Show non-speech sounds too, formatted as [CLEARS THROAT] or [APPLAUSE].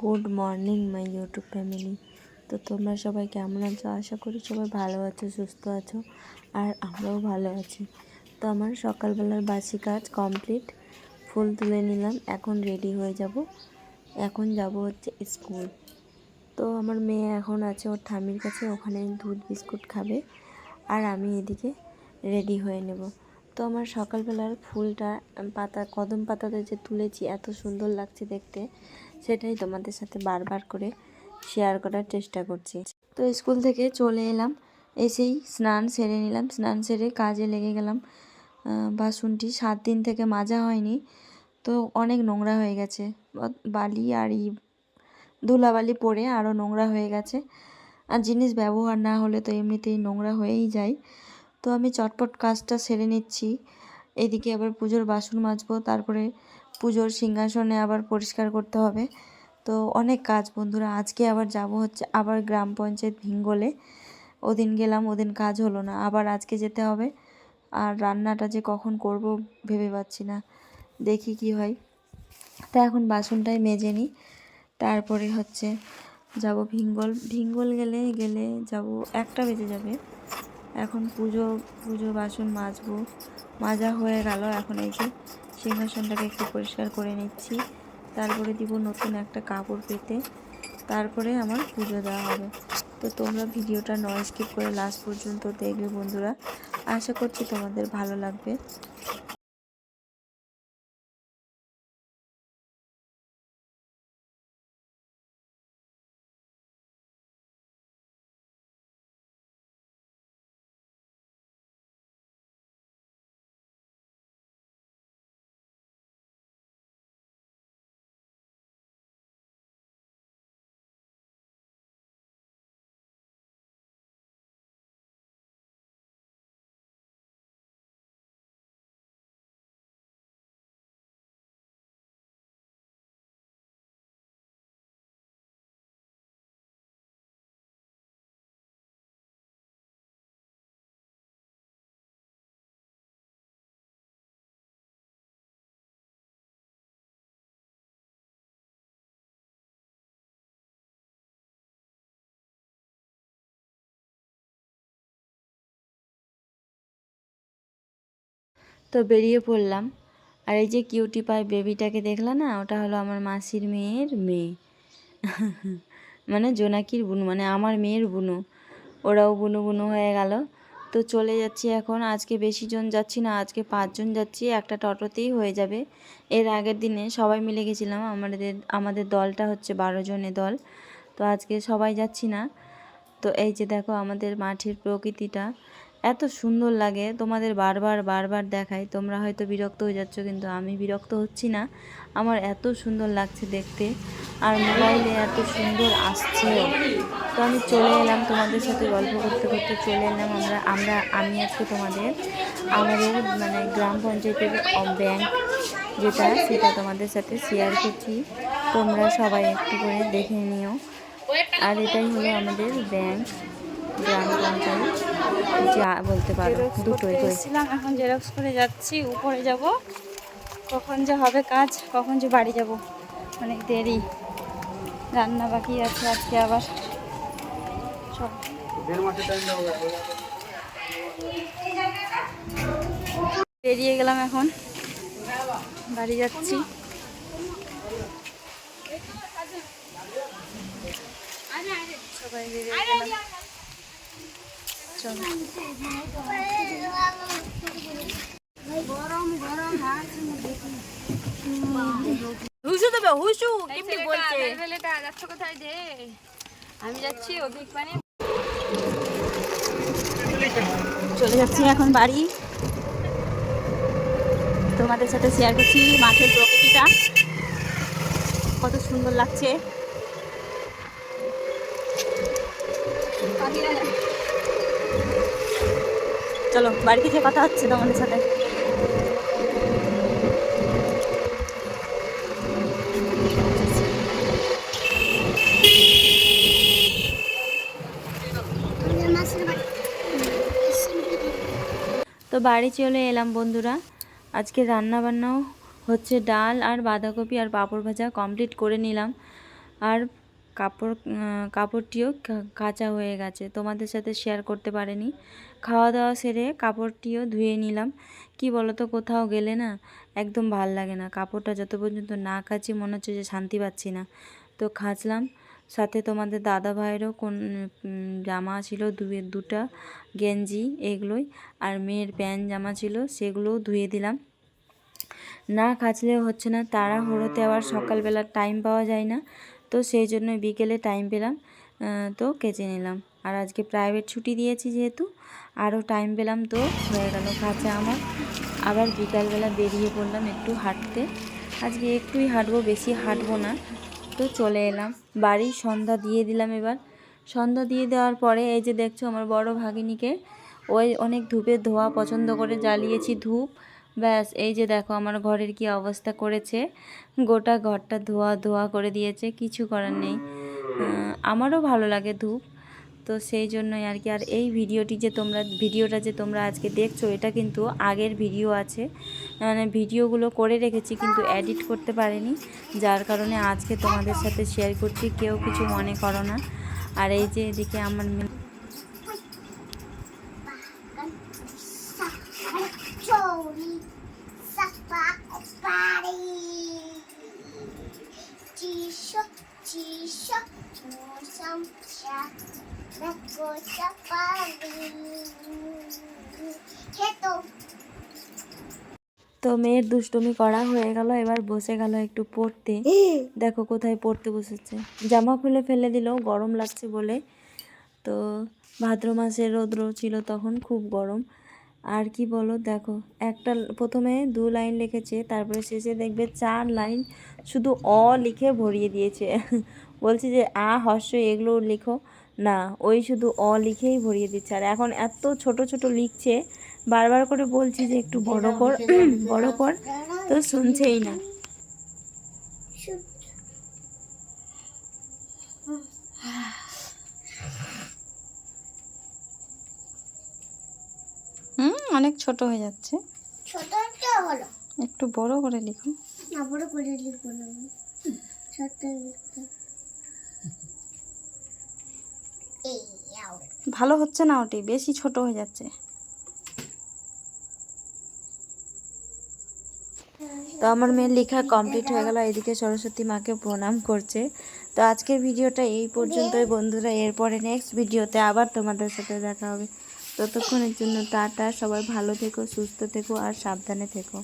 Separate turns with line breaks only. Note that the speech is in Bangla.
Good morning, my YouTube family. তো তোমরা সবাই কেমন আছো? আশা করি সবাই ভালো আছো, সুস্থ আছো, আর আমরাও ভালো আছি। তো আমার সকালবেলার বাসি কাজ কমপ্লিট, ফুল তুলে নিলাম, এখন রেডি হয়ে যাব। এখন যাব হচ্ছে স্কুল। তো আমার মেয়ে এখন আছে, ওর ঠামির কাছে, ওখানে দুধ বিস্কুট খাবে, আর আমি এদিকে রেডি হয়ে নেব। তো আমার সকালবেলার ফুলটা পাতা, কদম পাতাতে যে তুলেছি, এত সুন্দর লাগছে দেখতে, সেটাই তোমাদের সাথে বারবার করে শেয়ার করার চেষ্টা করছি। তো স্কুল থেকে চলে এলাম, এসেই স্নান সেরে নিলাম, স্নান সেরে কাজে লেগে গেলাম। বাসনটি সাত দিন থেকে মাজা হয়নি, তো অনেক নোংরা হয়ে গেছে। বালি আর ই, ধুলাবালি পড়ে আরও নোংরা হয়ে গেছে। আর জিনিস ব্যবহার না হলে তো এমনিতেই নোংরা হয়েই যায়। তো আমি চটপট কাজটা সেরে নিচ্ছি। এদিকে আবার পুজোর বাসন মাজবো, তারপরে পুজোর সিংহাসনে আবার পরিষ্কার করতে হবে। তো অনেক কাজ বন্ধুরা, আজকে আবার যাব হচ্ছে আবার গ্রাম পঞ্চায়েত ভিঙ্গলে। ওদিন গেলাম, ওদিন কাজ হলো না, আবার আজকে যেতে হবে। আর রান্নাটা যে কখন করব ভেবে পাচ্ছি না, দেখি কি হয়। তা এখন বাসনটাই মেজে নিই তারপরে হচ্ছে যাব ভিঙ্গল। ভিঙ্গল গেলে গেলে যাব, একটা বেজে যাবে। এখন পুজো পুজো, বাসন মাজবো। মাজা হয়ে গেল এখন এই যে সিংহাসনটাকে একটু পরিষ্কার করে নিচ্ছি। তারপরে দিব নতুন একটা কাপড় পেতে। তারপরে আমার পুজো দেওয়া হবে। তো তোমরা ভিডিওটা নয় স্কিপ করে লাস্ট পর্যন্ত দেখবে বন্ধুরা। আশা করছি তোমাদের ভালো লাগবে। তো বেরিয়ে পড়লাম। আর এই যে কিউটি পাই বেবিটাকে দেখলা না, ওটা হলো আমার মাসির মেয়ের মেয়ে। [LAUGHS] মানে জোনাকির বুনু মানে আমার মেয়ের বুনু। ওরাও বুনু বুনু হয়ে গেল। তো চলে যাচ্ছি এখন। আজকে বেশি জন যাচ্ছি না, আজকে পাঁচজন যাচ্ছি। একটা টোটোতেই হয়ে যাবে। এর আগের দিনে সবাই মিলে গেছিলাম। আমাদের আমাদের দলটা হচ্ছে বারো জনের দল। তো আজকে সবাই যাচ্ছি না। তো এই যে দেখো আমাদের মাঠের প্রকৃতিটা। এত সুন্দর লাগে। তোমাদের বারবার বারবার দেখাই। তোমরা হয়তো বিরক্ত হয়ে যাচ্ছ, কিন্তু আমি বিরক্ত হচ্ছি না। আমার এত সুন্দর লাগছে দেখতে। আর মোবাইলে এত সুন্দর আসছে তো আমি চলে এলাম তোমাদের সাথে গল্প করতে করতে চলে এলাম আমরা আমরা, আমি আজকে তোমাদের, আমাদের মানে গ্রাম পঞ্চায়েতের ব্যাংক যেটা, সেটা তোমাদের সাথে শেয়ার করছি। তোমরা সবাই একটু করে দেখে নিও। আর এটাই হলো আমাদের ব্যাংক। গ্রাম যা বলতে পারো দুটোই করে
এসেছিলাম এখন জেরক্স করে যাচ্ছি উপরে যাব। কখন যে হবে কাজ কখন যে বাড়ি যাব অনেক দেরি। রান্না বাকি আছে আজকে আবার। সব বেরিয়ে গেলাম এখন। বাড়ি যাচ্ছি। সবাই বেরিয়ে গেলাম। চলো।
হুসু দেবে হুসু কেমনি বলছে?
যাচ্ছ কোথায়? যে আমি যাচ্ছি অভিক মানে চলে যাচ্ছি এখন বাড়ি। তোমাদের সাথে শেয়ার করছি মাঠের প্রকৃতিটা। কত সুন্দর লাগছে। চলো বাড়িতে যে কথা হচ্ছে তোমাদের সাথে।
তো বাড়ি চলে এলাম বন্ধুরা। আজকে রান্না বান্নাও হচ্ছে ডাল আর বাঁধাকপি আর পাঁপড় ভাজা কমপ্লিট করে নিলাম। আর কাপড় কাপড়টিও কাঁচা হয়ে গেছে। তোমাদের সাথে শেয়ার করতে পারিনি। খাওয়া দাওয়া সেরে কাপড়টিও ধুয়ে নিলাম। কি বলো তো কোথাও গেলে না একদম ভালো লাগে না। কাপড়টা যত পর্যন্ত না কাচি, মনে হচ্ছে যে শান্তি পাচ্ছি না। তো খাঁচলাম। সাথে তোমাদের দাদা ভাইয়েরও কোন জামা ছিল, দুয়ে, দুটা গেঞ্জি এগুলোই, আর মেয়ের প্যান্ট জামা ছিল, সেগুলোও ধুয়ে দিলাম। না কাচলেও হচ্ছে না, তাড়াহুড়োতে আবার সকালবেলা টাইম পাওয়া যায় না। তো সেই জন্য বিকেলে টাইম পেলাম তো কেচে নিলাম। আর আজকে প্রাইভেট ছুটি দিয়েছি যেহেতু, আরও টাইম পেলাম তো, হয়ে গেল কাঁচা আমার আবার বিকালবেলা বেরিয়ে পড়লাম একটু হাঁটতে। আজকে একটুই হাঁটবো, বেশি হাঁটবো না। তো চলে এলাম। বাড়ি সন্ধ্যা দিয়ে দিলাম এবার। সন্ধ্যা দিয়ে দেওয়ার পরে এই যে দেখছ আমার বড় ভাগিনীকে, ওই অনেক ধূপের ধোয়া পছন্দ করে জ্বালিয়েছি ধূপ। ব্যাস, এই যে দেখো আমার ঘরের কি অবস্থা করেছে। গোটা ঘরটা ধোয়া ধোয়া করে দিয়েছে, কিছু করার নেই। আমারও ভালো লাগে ধূপ। তো সেই জন্যই আর কি। আর এই ভিডিওটি যে তোমরা, ভিডিওটা যে তোমরা আজকে দেখছ, এটা কিন্তু আগের ভিডিও আছে। মানে ভিডিওগুলো করে রেখেছি, কিন্তু এডিট করতে পারিনি। যার কারণে আজকে তোমাদের সাথে শেয়ার করছি, কেউ কিছু মনে করো না। আর এই যে এদিকে আমার তো মেয়ের দুষ্টুমি করা হয়ে গেল, এবার বসে গেল একটু পড়তে। দেখো কোথায় পড়তে বসেছে। জামা খুলে ফেলে দিল, গরম লাগছে বলে। তো ভাদ্র মাসের রৌদ্র ছিল তখন, খুব গরম। আর কি বলো, দেখো, একটা প্রথমে দু লাইন লিখেছে, তারপরে শেষে দেখবে চার লাইন শুধু অ লিখে ভরিয়ে দিয়েছে। বলছে যে আ হর্ষ এগুলো লিখো। না ওই শুধু অ লিখেই ভরিয়ে দিচ্ছে। আর এখন এত ছোট ছোট লিখছে বারবার করে বলছি যে একটু বড় কর [CLEARS THROAT] বড় কর তো শুনছেই না।
হুম অনেক ছোট হয়ে যাচ্ছে। একটু বড় করে লিখো।
না বড় করে না। ছোট লিখব এই আও।
ভালো হচ্ছে না ওটি, বেশি ছোট হয়ে যাচ্ছে।
তো আমার মেয়ের লেখা কমপ্লিট হয়ে গেল, এদিকে সরস্বতী মাকে প্রণাম করছে। তো আজকের ভিডিওটা এই পর্যন্তই বন্ধুরা, এরপরে নেক্সট ভিডিওতে আবার তোমাদের সাথে দেখা হবে। ততক্ষণের জন্য টাটা, সবাই ভালো থেকো, সুস্থ থেকো, আর সাবধানে থেকো।